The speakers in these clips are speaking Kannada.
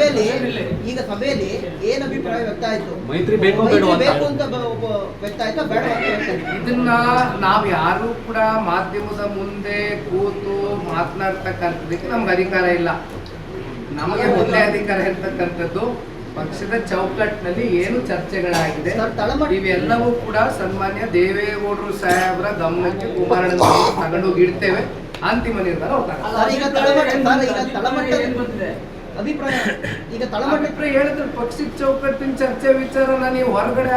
ಸಭೆಯಲ್ಲಿ ಈಗ ಸಭೆಯಲ್ಲಿ ಏನ್ ಅಭಿಪ್ರಾಯ ವ್ಯಕ್ತ ಆಯ್ತು? ಮೈತ್ರಿ ಬೇಕೋ? ಬೇಕು ಅಂತ ವ್ಯಕ್ತ ಆಯ್ತಾ ಬೇಡ ಅಂತ ಇದನ್ನ ನಾವು ಯಾರು ಕೂಡ ಮಾಧ್ಯಮದ ಮುಂದೆ ಕೂತು ಮಾತನಾಡ್ತಕ್ಕಂಥದಕ್ಕೆ ನಮ್ಗೆ ಅಧಿಕಾರ ಇಲ್ಲ. ನಮಗೆ ಒಂದೇ ಅಧಿಕಾರ ಇರ್ತಕ್ಕಂಥದ್ದು ಪಕ್ಷದ ಚೌಕಟ್ಟಿನಲ್ಲಿ ಏನು ಚರ್ಚೆಗಳಾಗಿದೆ. ಇವೆಲ್ಲವೂ ಕೂಡ ಸನ್ಮಾನ್ಯ ದೇವೇಗೌಡರು ಸಾಹೇಬರ ಗಮನಕ್ಕೆ ಕುಮಾರಣ್ಣ ತಗೊಂಡೋಗಿ ಇಡ್ತೇವೆ. ಅಂತಿಮ ನಿರ್ಧಾರ ಹೋಗ್ತಾರೆ ಅಭಿಪ್ರಾಯ? ಈಗ ತಳಮಟ್ಟ ಅಭಿಪ್ರಾಯ ಹೇಳಿದ್ರೆ ಪಕ್ಷದ ಚೌಕಟ್ಟಿನ ಚರ್ಚೆ ವಿಚಾರನ ನೀವು ಹೊರಗಡೆ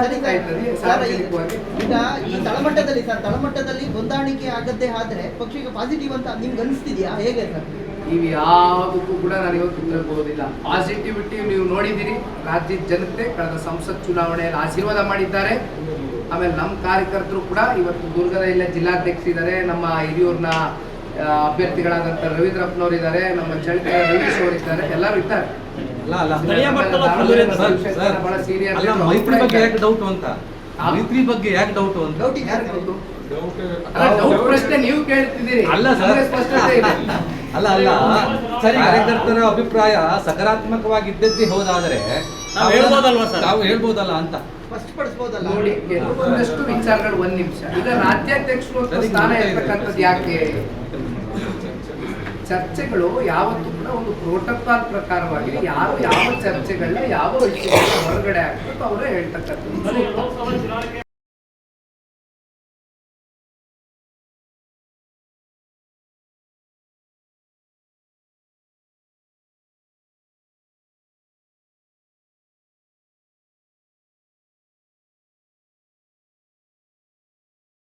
ಈಗ ಈ ತಳಮಟ್ಟದಲ್ಲಿ ಸರ್ ತಳಮಟ್ಟದಲ್ಲಿ ಹೊಂದಾಣಿಕೆ ಆಗದ್ದೇ ಆದ್ರೆ ಪಕ್ಷಕ್ಕೆ ಪಾಸಿಟಿವ್ ಅಂತ ನಿಮ್ಗೆ ಅನಿಸ್ತಿದ್ಯಾ? ಹೇಗೆ ಸರ್? ನೀವು ಯಾವುದಕ್ಕೂ ಕೂಡ ನಾನು ಇವತ್ತು ಉತ್ತರ ಕೊಡೋದಿಲ್ಲ ಪಾಸಿಟಿವಿಟಿ ನೀವು ನೋಡಿದ್ದೀರಿ. ರಾಜ್ಯದ ಜನತೆ ಕಳೆದ ಸಂಸತ್ ಚುನಾವಣೆಯಲ್ಲಿ ಆಶೀರ್ವಾದ ಮಾಡಿದ್ದಾರೆ. ಆಮೇಲೆ ನಮ್ಮ ಕಾರ್ಯಕರ್ತರು ಕೂಡ ಇವತ್ತು ದುರ್ಗದ ಇಲ್ಲ ಜಿಲ್ಲಾಧ್ಯಕ್ಷರಿದ್ದಾರೆ. ನಮ್ಮ ಹಿರಿಯೂರಿನ ಅಭ್ಯರ್ಥಿಗಳಾದಂಥ ರವೀಂದ್ರಪ್ಪನವರು ಇದ್ದಾರೆ ನಮ್ಮ ಜಂಟಿ ರವೀಶ್ ಅವರು ಇದ್ದಾರೆ ಎಲ್ಲರೂ ಇದ್ದಾರೆ. ಅಲ್ಲ ಅಲ್ಲ ಸ್ಥಳೀಯ ಮಟ್ಟದ ಆಮೇಲೆ ಸರ್, ಸರ್, ಬಹಳ serious ಅಲ್ಲ ಇದ್ರು. ಮೈತ್ರಿ ಬಗ್ಗೆ ಯಾಕೆ ಡೌಟ್ ಅಂತ? ಮೈತ್ರಿ ಬಗ್ಗೆ ಯಾಕೆ ಡೌಟ್ ಅಂತ? ಡೌಟ್ ಯಾರು ಗೊತ್ತು? ಅಲ್ಲ, doubt ಪ್ರಶ್ನೆ ನೀವು ಕೇಳ್ತಿದ್ದೀರಿ. ಅಲ್ಲ ಸರ್. ನಮಗೆ ಸ್ಪಷ್ಟತೆ ಇದೆ. ಅಲ್ಲ ಅಲ್ಲ. ಸರಿ. ಕಾರ್ಯಕರ್ತರ ಅಭಿಪ್ರಾಯ ಸಕಾರಾತ್ಮಕವಾಗಿ ಇದ್ದದ್ದೇ ಹೋದಾದ್ರೆ ನಾವು ಹೇಳ್ಬೋದಲ್ವಾ ಸರ್? ನಾವು ಹೇಳ್ಬೋದಲ್ಲ ಅಂತ. ಸ್ಪಷ್ಟಪಡಿಸಬಹುದಲ್ಲ ನೋಡಿ ಕೆಲವೊಂದಷ್ಟು ವಿಚಾರಗಳು ಒಂದ್ ನಿಮಿಷ. ಈಗ ರಾಜ್ಯಾಧ್ಯಕ್ಷರು ಸ್ಥಾನ ಇರ್ತಕ್ಕಂಥದ್ದು ಯಾಕೆ? ಚರ್ಚೆಗಳು ಯಾವತ್ತೂ ಕೂಡ ಒಂದು ಪ್ರೋಟೋಕಾಲ್ ಪ್ರಕಾರವಾಗಿ ಯಾರು ಯಾವ ಚರ್ಚೆಗಳನ್ನ ಯಾವ ವಿಷಯಗಳನ್ನ ಹೊರಗಡೆ ಆಗ್ತದೋ ಅವರೇ ಹೇಳ್ತಕ್ಕಂಥದ್ದು